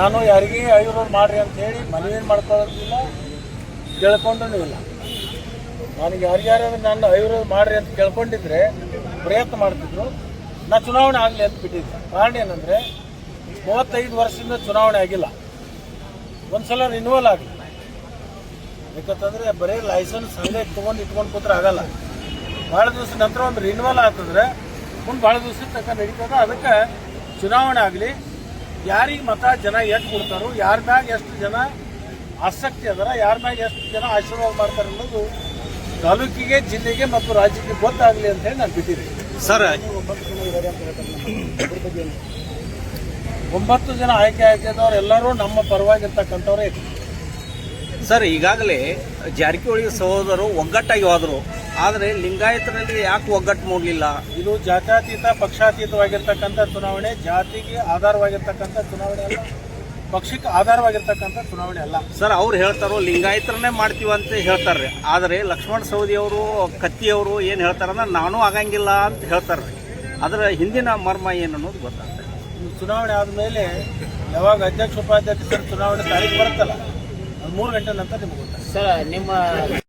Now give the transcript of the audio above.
ನಾನು ಯಾರಿಗೆ ಐವರು ಮಾಡ್ರಿ ಅಂತ ಹೇಳಿ ಮನವಿ ಮಾಡ್ಕೊಳ್ಳೋದಿಲ್ಲ, ಕೇಳ್ಕೊಂಡು ಇಲ್ಲ. ನನಗೆ ಯಾರ್ಯಾರು ನಾನು ಐವರು ಮಾಡ್ರಿ ಅಂತ ಕೇಳ್ಕೊಂಡಿದ್ರೆ ಪ್ರಯತ್ನ ಮಾಡ್ತಿದ್ರು. ನಾ ಚುನಾವಣೆ ಆಗಲಿ ಅಂತ ಬಿಟ್ಟಿದ್ದೆ. ಕಾರಣ ಏನಂದರೆ, ಮೂವತ್ತೈದು ವರ್ಷದಿಂದ ಚುನಾವಣೆ ಆಗಿಲ್ಲ. ಒಂದ್ಸಲ ರಿನ್ಯೂವಲ್ ಆಗಲಿ. ಯಾಕಂತಂದರೆ ಬರೀ ಲೈಸೆನ್ಸ್ ಹಂಗೆ ತೊಗೊಂಡು ಇಟ್ಕೊಂಡು ಕೂತ್ರೆ ಆಗಲ್ಲ. ಭಾಳ ದಿವಸ ನಂತರ ಒಂದು ರಿನ್ಯೂವಲ್ ಆಗ್ತದ್ರೆ, ಮುಂದೆ ಭಾಳ ದಿವಸ ತಕ್ಕ ನಡೀತದ. ಅದಕ್ಕೆ ಚುನಾವಣೆ ಆಗಲಿ ಯಾರಿಗೆ ಮತ ಜನ ಎಷ್ಟು ಕೊಡ್ತಾರೋ ಯಾರ ಮ್ಯಾಗ ಎಷ್ಟು ಜನ ಆಸಕ್ತಿ ಅದರ ಯಾರ ಮ್ಯಾಗ ಎಷ್ಟು ಜನ ಆಶೀರ್ವಾದ ಮಾಡ್ತಾರೆ ಅನ್ನೋದು ತಾಲೂಕಿಗೆ ಜಿಲ್ಲೆಗೆ ಮತ್ತು ರಾಜ್ಯಕ್ಕೆ ಗೊತ್ತಾಗಲಿ ಅಂತ ಹೇಳಿ ನಾನು ಬಿಟ್ಟಿದ್ದೀನಿ. ಸರ್ ಒಂಬತ್ತು ಜನ ಆಯ್ಕೆ ಆಯ್ಕೆದವ್ರು ಎಲ್ಲರೂ ನಮ್ಮ ಪರವಾಗಿರ್ತಕ್ಕಂಥವ್ರೇ ಸರ್ ಈಗಾಗಲೇ ಜಾರಕಿಹೊಳಿ ಸಹೋದರು ಒಗ್ಗಟ್ಟಾಗಿ ಹೋದರು. ಆದರೆ ಲಿಂಗಾಯತರಲ್ಲಿ ಯಾಕೆ ಒಗ್ಗಟ್ಟು ಮೂಡಲಿಲ್ಲ? ಇದು ಜಾತ್ಯಾತೀತ ಪಕ್ಷಾತೀತವಾಗಿರ್ತಕ್ಕಂಥ ಚುನಾವಣೆ ಜಾತಿಗೆ ಆಧಾರವಾಗಿರ್ತಕ್ಕಂಥ ಚುನಾವಣೆ ಅಲ್ಲ. ಪಕ್ಷಕ್ಕೆ ಆಧಾರವಾಗಿರ್ತಕ್ಕಂಥ ಚುನಾವಣೆ ಅಲ್ಲ. ಸರ್ ಅವ್ರು ಹೇಳ್ತಾರೋ ಲಿಂಗಾಯತರನ್ನೇ ಮಾಡ್ತೀವಿ ಅಂತ ಹೇಳ್ತಾರೆ ಆದರೆ ಲಕ್ಷ್ಮಣ ಸವದಿ ಅವರು ಕತ್ತಿಯವರು ಏನು ಹೇಳ್ತಾರಂದ್ರೆ ನಾನು ಆಗಂಗಿಲ್ಲ ಅಂತ ಹೇಳ್ತಾರೆ ಅದರ ಹಿಂದಿನ ಮರ್ಮ ಏನು ಅನ್ನೋದು ಗೊತ್ತಾಗ್ತದೆ. ಚುನಾವಣೆ ಆದಮೇಲೆ ಯಾವಾಗ ಅಧ್ಯಕ್ಷ ಉಪಾಧ್ಯಕ್ಷರ ಚುನಾವಣೆ ತಾರೀಕು ಬರುತ್ತಲ್ಲ ಅದು ಮೂರು ಗಂಟೆ ನಂತರ ನಿಮ್ಗೆ ಗೊತ್ತಾಗ್ತದೆ. ಸರ್ ನಿಮ್ಮ